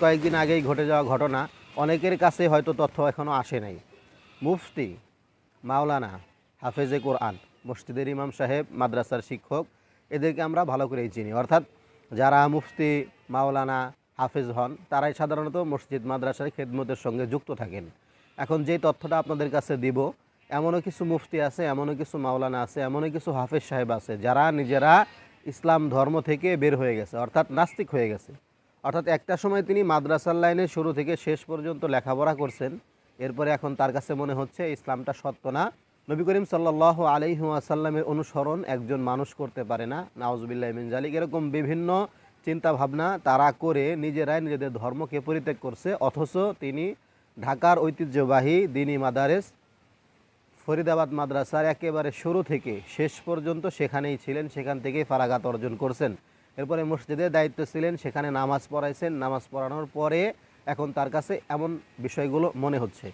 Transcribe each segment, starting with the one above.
কয়েকদিন আগেই ঘটে যাওয়া ঘটনা, অনেকের কাছে হয়তো তথ্য এখনও আসে নাই। মুফতি মাওলানা হাফেজে কোরআন, মসজিদের ইমাম সাহেব, মাদ্রাসার শিক্ষক, এদেরকে আমরা ভালো করেই চিনি। অর্থাৎ যারা মুফতি মাওলানা হাফেজ হন, তারাই সাধারণত মসজিদ, মাদ্রাসার খেদমতের সঙ্গে যুক্ত থাকেন। এখন যে তথ্যটা আপনাদের কাছে দিব, এমনও কিছু মুফতি আছে, এমনও কিছু মাওলানা আছে, এমনও কিছু হাফেজ সাহেব আছে, যারা নিজেরা ইসলাম ধর্ম থেকে বের হয়ে গেছে, অর্থাৎ নাস্তিক হয়ে গেছে। অর্থাৎ একটা সময় তিনি মাদ্রাসার লাইনে শুরু থেকে শেষ পর্যন্ত লেখাপড়া করছেন। এরপরে এখন তার কাছে মনে হচ্ছে ইসলামটা সত্য না। নবী করিম সাল্লাহ আলাইহু আসাল্লামের অনুসরণ একজন মানুষ করতে পারে না। নাওজবিল্লাহ মিন জালিক। এরকম বিভিন্ন চিন্তা ভাবনা তারা করে নিজেরাই নিজেদের ধর্মকে পরিত্যাগ করছে। অথচ তিনি ঢাকার ঐতিহ্যবাহী দিনী মাদারেস, ফরিদাবাদ মাদ্রাসার একেবারে শুরু থেকে শেষ পর্যন্ত সেখানেই ছিলেন। সেখান থেকেই ফারাগাত অর্জন করছেন। এরপরে মসজিদের দায়িত্ব ছিলেন, সেখানে নামাজ পড়াইছেন। নামাজ পড়ানোর পরে এখন তার কাছে এমন বিষয়গুলো মনে হচ্ছে।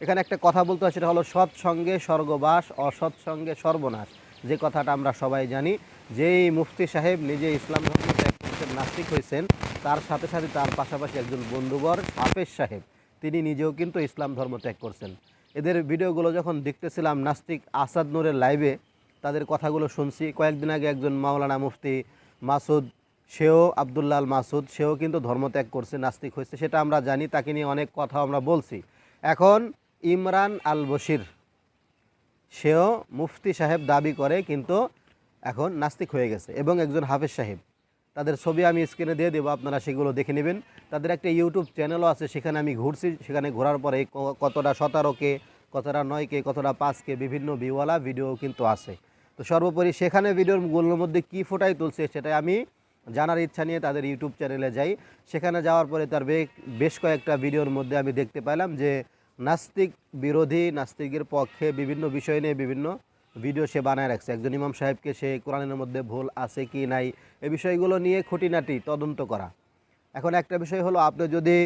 এখানে একটা কথা বলতে হয়, সেটা হলো সৎসঙ্গে স্বর্গবাস অসৎসঙ্গে সর্বনাশ। যে কথাটা আমরা সবাই জানি, যেই মুফতি সাহেব নিজে ইসলাম ধর্ম নাস্তিক হয়েছেন, তার সাথে সাথে তার পাশাপাশি একজন বন্ধুবর হাফেজ সাহেব, তিনি নিজেও কিন্তু ইসলাম ধর্ম ত্যাগ করছেন। এদের ভিডিওগুলো যখন দেখতেছিলাম নাস্তিক আসাদ নূরের লাইভে তাদের কথাগুলো শুনছি। কয়েকদিন আগে একজন মাওলানা মুফতি মাসুদ, সেও আবদুল্লাল মাসুদ, সেও কিন্তু ধর্মত্যাগ করছে, নাস্তিক হয়েছে, সেটা আমরা জানি, তাকে নিয়ে অনেক কথা আমরা বলছি। এখন ইমরান আল বশির সেও মুফতি সাহেব দাবি করে, কিন্তু এখন নাস্তিক হয়ে গেছে এবং একজন হাফেজ সাহেব। তাদের ছবি আমি স্ক্রিনে দিয়ে দেবো, আপনারা সেগুলো দেখে নেবেন। তাদের একটা ইউটিউব চ্যানেলও আছে, সেখানে আমি ঘুরছি, সেখানে ঘোরার পরে কতটা সতেরোকে কতটা নয়কে কতটা পাঁচকে বিভিন্ন ভিওয়ালা ভিডিও কিন্তু আছে। তো সর্বোপরি সেখানে ভিডিওর ভিডিওগুলোর মধ্যে কী ফোটাই তুলছে সেটাই আমি জানার ইচ্ছা নিয়ে তাদের ইউটিউব চ্যানেলে যাই। সেখানে যাওয়ার পরে তার বেশ কয়েকটা ভিডিওর মধ্যে আমি দেখতে পেলাম যে নাস্তিক বিরোধী নাস্তিকের পক্ষে বিভিন্ন বিষয় নিয়ে বিভিন্ন ভিডিও সে বানায় রাখছে। একজন ইমাম সাহেবকে সে কোরআনের মধ্যে ভুল আছে কি নাই, এ বিষয়গুলো নিয়ে খুঁটিনাটি তদন্ত করা। এখন একটা বিষয় হলো, আপনি যদি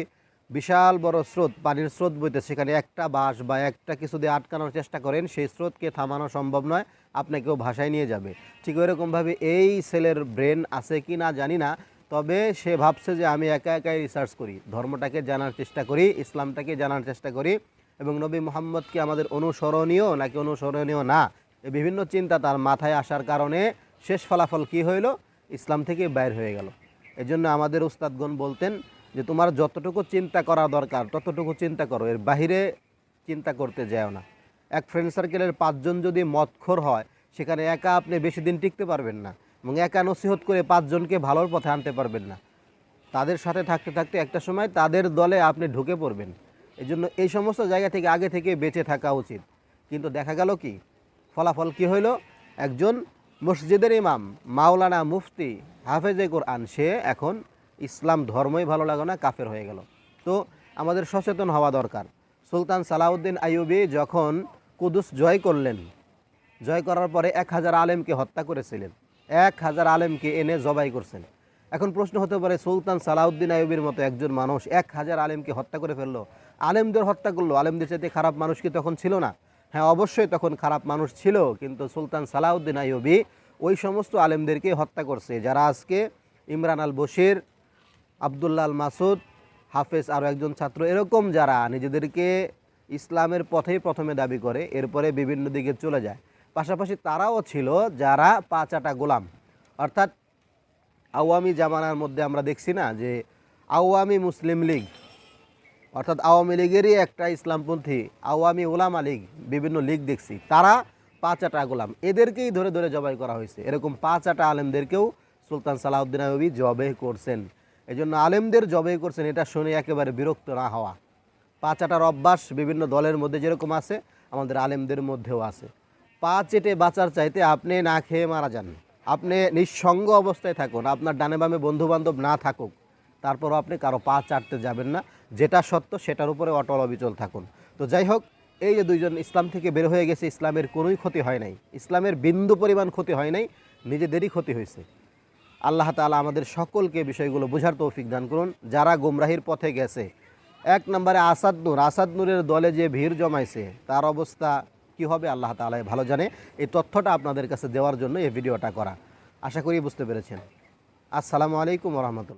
বিশাল বড় স্রোত, পানির স্রোত বইতে সেখানে একটা বাঁশ বা একটা কিছু দিয়ে আটকানোর চেষ্টা করেন। সেই স্রোতকে থামানো সম্ভব নয়, আপনাকেও ভাষায় নিয়ে যাবে। ঠিক ওইরকমভাবে এই ছেলের ব্রেন আছে কি না জানি না, তবে সে ভাবছে যে আমি একা একাই রিসার্চ করি। ধর্মটাকে জানার চেষ্টা করি, ইসলামটাকে জানার চেষ্টা করি এবং নবী মোহাম্মদকে আমাদের অনুসরণীয় নাকি অনুসরণীয় না? এই বিভিন্ন চিন্তা তার মাথায় আসার কারণে শেষ ফলাফল কি হইল? ইসলাম থেকে বাইর হয়ে গেল। এজন্য আমাদের উস্তাদগণ বলতেন যে তোমার যতটুকু চিন্তা করা দরকার, ততটুকু চিন্তা করো। এর বাহিরে চিন্তা করতে যাও না। এক ফ্রেন্ড সার্কেলের পাঁচজন যদি মদখোর হয়, সেখানে একা আপনি বেশি দিন টিকতে পারবেন না এবং একা নসিহত করে পাঁচজনকে ভালোর পথে আনতে পারবেন না। তাদের সাথে থাকতে থাকতে একটা সময় তাদের দলে আপনি ঢুকে পড়বেন। এই জন্য এই সমস্ত জায়গা থেকে আগে থেকে বেঁচে থাকা উচিত। কিন্তু দেখা গেল কি? ফলাফল কি হইল? একজন মসজিদের ইমাম, মাওলানা মুফতি হাফেজে কোরআন, সে এখন ইসলাম ধর্মই ভালো লাগে না, কাফের হয়ে গেল। তো আমাদের সচেতন হওয়া দরকার। সুলতান সালাউদ্দিন আইয়ুবী যখন কুদুস জয় করলেন, জয় করার পরে এক হাজার আলেমকে হত্যা করেছিলেন। এক হাজার আলেমকে এনে জবাই করছেন। এখন প্রশ্ন হতে পারে, সুলতান সালাউদ্দিন আইয়ুবের মতো একজন মানুষ এক হাজার আলেমকে হত্যা করে ফেলল। আলেমদের হত্যা করল, আলেমদের সাথে খারাপ মানুষ কি তখন ছিল না? হ্যাঁ অবশ্যই তখন খারাপ মানুষ ছিল, কিন্তু সুলতান সালাউদ্দিন আইয়ুবী ওই সমস্ত আলেমদেরকে হত্যা করছে। যারা আজকে ইমরান আল বশির আবদুল্লাহ আল মাসুদ, হাফেজ আরও একজন ছাত্র। এরকম যারা নিজেদেরকে ইসলামের পথেই প্রথমে দাবি করে, এরপরে বিভিন্ন দিকে চলে যায়। পাশাপাশি তারাও ছিল যারা পাঁচাটা গোলাম। অর্থাৎ আওয়ামী জামানার মধ্যে আমরা দেখছি না যে আওয়ামী মুসলিম লীগ, অর্থাৎ আওয়ামী লীগেরই একটা ইসলামপন্থী, আওয়ামী ওলামা লীগ, বিভিন্ন লীগ দেখছি। তারা পাঁচ আটা গোলাম। এদেরকেই ধরে ধরে জবাই করা হয়েছে। এরকম পাঁচ আটা আলেমদেরকেও সুলতান সালাউদ্দিন আয়ুবী জবে করছেন। এই জন্য আলেমদের জবে করছেন, এটা শুনে একেবারে বিরক্ত না হওয়া। পাঁচ আটার অভ্যাস বিভিন্ন দলের মধ্যে যেরকম আছে, আমাদের আলেমদের মধ্যেও আছে। পা চেটে বাঁচার চাইতে আপনি না খেয়ে মারা যান। আপনি নিঃসঙ্গ অবস্থায় থাকুন, আপনার ডানে বামে বন্ধু বান্ধব না থাকুক। তারপরও আপনি কারও পা চাটতে যাবেন না, যেটা সত্য সেটার উপরে অটল অবিচল থাকুন। তো যাই হোক, এই যে দুইজন ইসলাম থেকে বের হয়ে গেছে, ইসলামের কোনোই ক্ষতি হয় নাই। ইসলামের বিন্দু পরিমাণ ক্ষতি হয় নাই, নিজেদেরই ক্ষতি হয়েছে। আল্লাহ তালা আমাদের সকলকে বিষয়গুলো বোঝার তৌফিক দান করুন। যারা গোমরাহির পথে গেছে, এক নম্বরে আসাদ নূর। আসাদ নূরের দলে যে ভিড় জমাইছে, তার অবস্থা কি হবে আল্লাহ তালাই ভালো জানে। এই তথ্যটা আপনাদের কাছে দেওয়ার জন্য এই ভিডিওটা করা। আশা করি বুঝতে পেরেছেন। আসসালামু আলাইকুম রহমতুল্লাহ।